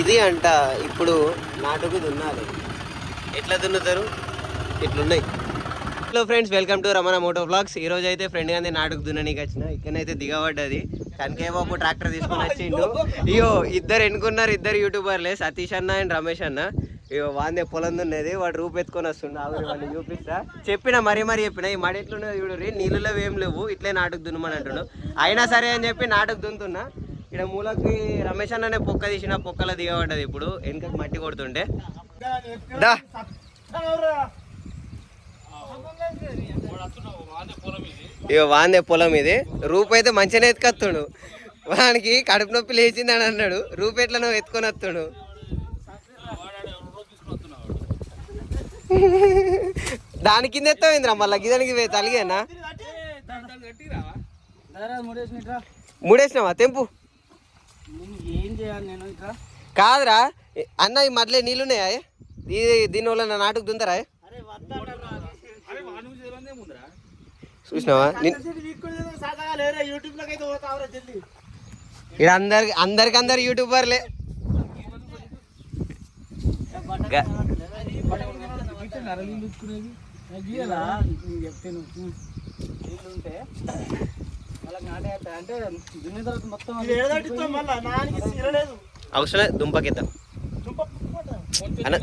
ఇది అంట ఇప్పుడు నాటుకు దున్నాలి. ఎట్లా దున్నుతారు? ఇట్లున్నాయి. Hello friends welcome to Ramana moto blogs ఈ రోజు అయితే ఫ్రెండ్ గాంధీ నాటుకు దున్ననీకి వచ్చిన. ఇక్కడైతే దిగబడ్డది. కనకే బాబు ట్రాక్టర్ తీసుకొని వచ్చిండు. అయ్యో. ఇద్దరు ఎన్నుకున్నారు ఇద్దరు యూట్యూబర్లే సతీష్ అన్న అండ్ రమేష్ అన్న. వాందే పొలం దున్నది వాడు రూపు ఎత్తుకొని వస్తుండు. ఆవిడ వాళ్ళు చూపిస్తా. చెప్పిన మరీ మరీ చెప్పిన ఈ మడి ఎట్లున్నది చూడు నీళ్ళలో ఏం లేవు ఇట్లే నాటుకు దున్నమని అంటుండు. అయినా సరే అని చెప్పి నాటుకు దున్నుతున్నా. ఇక్కడ మూలకి రమేష్ అన్ననే పొక్క తీసిన పొక్కల దిగబడ్డది ఇప్పుడు. వెనకకి మట్టి కొడుతుంటే దా. ఇక వాందే పొలం ఇది. రూపు అయితే మంచిగానే ఎత్తుకొత్తుడు వానికి కడుపు నొప్పి లేచింది అని అన్నాడు. రూపు ఎట్లా నువ్వు ఎత్తుకొని వస్తుడు. దాని కింద ఎత్తమైందిరా మళ్ళీ? గిదానికి తలిగేనా? మూడేసినావా? తెంపు. కాదురా. అన్న ఈ మధ్యలో నీళ్ళున్నాయా? ఇది దీని వల్ల నా నాటుకు దుందరా? చూసినావా? ఇక్కడ అందరికి అందరికి అందరు యూట్యూబర్లే గ- నీళ్ళు ఇచ్చుకునేది గీయలా? నేను చెప్తాను. నీళ్ళు ఉంటే వాళ్ళకి నాటే అంటే దున్నిన తర్వాత మొత్తం అవసరం లేదు, దుంపకిద్దాం. అన్న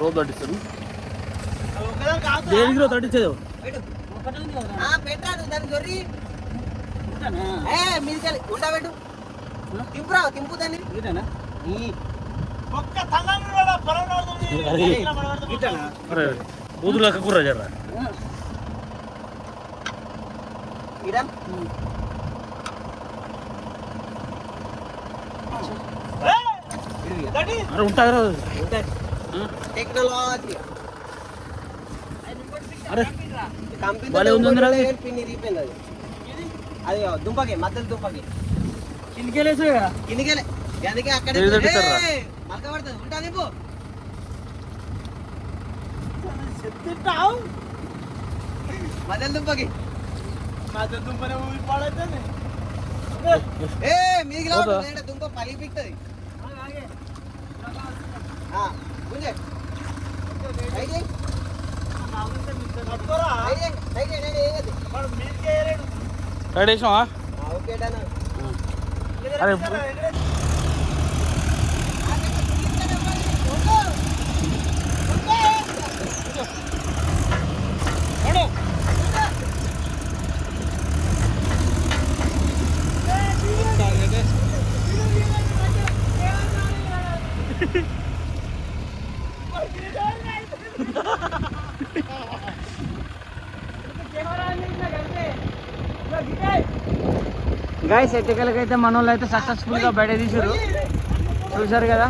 రోజు తట్టిస్తాను దేనికి రోజు తట్టించేది పెట్టాడు దాన్ని దొరి మీదికెళ్ళి. ఉండబెట్టు తింపురా తింపు దాన్ని. బూదులు లెక్క కూర జర్రా. ఉంటారు టెక్నాలజీ. అరే. కంపెనీ ఉందిరా అది. దుంపకి మధ్యలో దుంపకి. కిందికెళ్ళేసే కదా కిందికెళ్ళే అందుకే అక్కడ ఏది తగ్గుతారా? మలక పడుతుంది ఉంటుంది పో మధ్యలో దుంపకి ఏ మీదికి పోతా? రావద్దు, లేదంటే దుంప పలిగి పిక్తుంది గుంజే ట్రై చేయి ట్రై చేయి ట్రై చేయి నేను ఏగది రెడీ వేసినావా ఓకే డన్ అరే గాయస్ ఎట్టకెళ్ళకైతే మన వాళ్ళు అయితే సక్సెస్ఫుల్గా బయట తీసారు చూసారు కదా?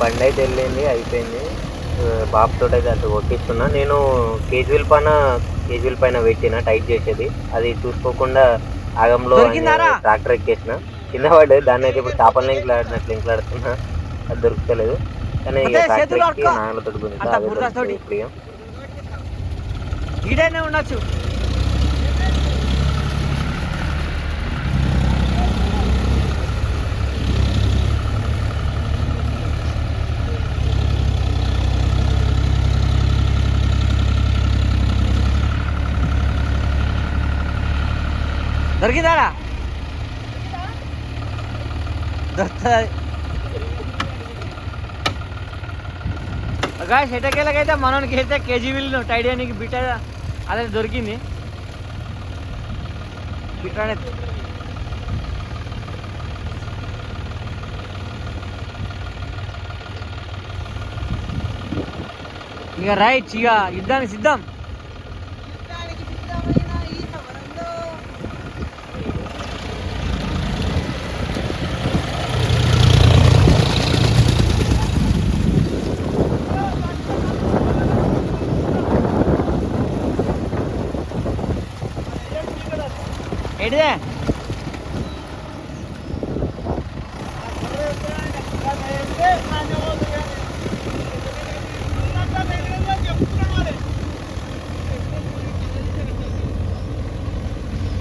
బండి అయితే వెళ్ళింది అయిపోయింది. బాబుతో అయితే అటు కొట్టిస్తున్నా. నేను కేజీల పైన కేజీల పైన పెట్టిన టైట్ చేసేది. అది చూసుకోకుండా ఆగంలో? ట్రాక్టర్ ఎక్కేసిన. కింద పడి దాన్ని అయితే ఇప్పుడు చేపలు ఇంట్లాడినట్లు ఇంట్లాడుతున్నా అది దొరుకుతలేదు. కానీ ట్రాక్టర్ ఎక్కి. నాగలతో అంత ఇప్పుడు. ఈడైనా ఉండొచ్చు. దొరికిందారా దొరుకుతుంది? గాయస్ ఎటకెళ్ళకైతే మనోనికి అయితే కేజీ విల్లు టైడియానికి బిట్ట అదే దొరికింది. బిట్ట ఇక రైట్ ఇక యుద్ధానికి సిద్ధం. ಹಿಡಿದೆ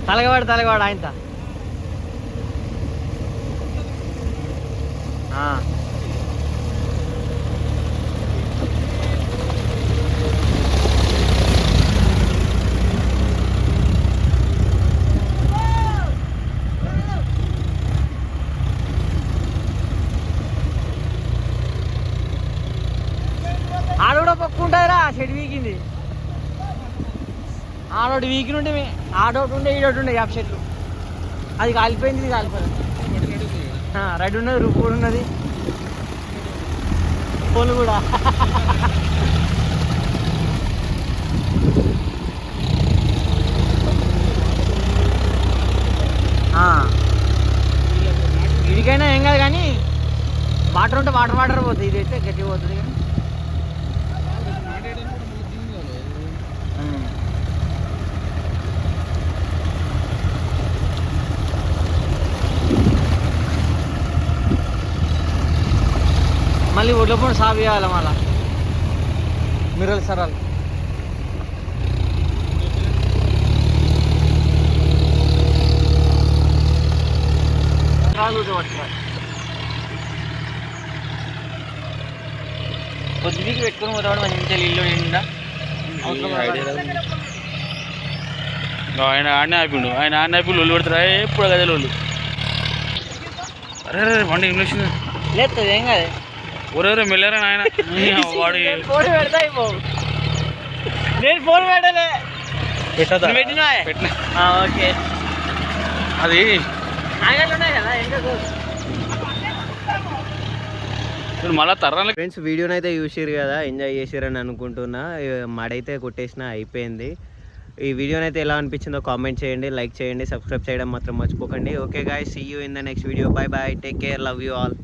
ತಲೆಗವಾಡ ತಲೆಗವಾಡ ಆಯ್ತಾ? ಹಾಂ. చెడు వీగింది ఆడోటి వీకి నుండి ఆడోటి ఉండే ఈడోటి ఉండే యాప్ చెట్లు అది కాలిపోయింది ఇది కాలిపోయింది. రెడ్ ఉన్నది రూపు కూడా ఉన్నది. పోలు కూడా. ఇదికైనా ఏం కాదు కానీ వాటర్ ఉంటే వాటర్ వాటర్ పోతుంది ఇది అయితే గట్టి పోతుంది కానీ. ఒడ్ల పొండి సాగు చేయాలి మళ్ళా. మిర్రలు సరాలు. పొద్దుకి పెట్టుకుని పోతాడు మంచి ఇల్లు నిండా ఆయన ఆడనే ఆపిండు. ఆయన ఆడనే ఆపి లొల్లు పెడతారా ఎప్పుడు కదే లొల్లు? అరే అరే బండి ఇంగ్లీష్ లేదు ఏం కాదు. ఒరే మెల్లరా నాయన. వాడు నేను ఫోన్ పెడతా నేను ఫోన్ పెట్టలే పెట్టదా? పెట్టిన. ఆ, ఓకే. అది మళ్ళా తర్రాలకి ఫ్రెండ్స్ వీడియోని అయితే చూసిరు కదా ఎంజాయ్ చేసిరని అనుకుంటున్నా. మడైతే కొట్టేసిన అయిపోయింది. ఈ వీడియోని అయితే ఎలా అనిపించిందో కామెంట్ చేయండి లైక్ చేయండి సబ్స్క్రైబ్ చేయడం మాత్రం మర్చిపోకండి. Okay guy see you in the next video bye bye take care love you all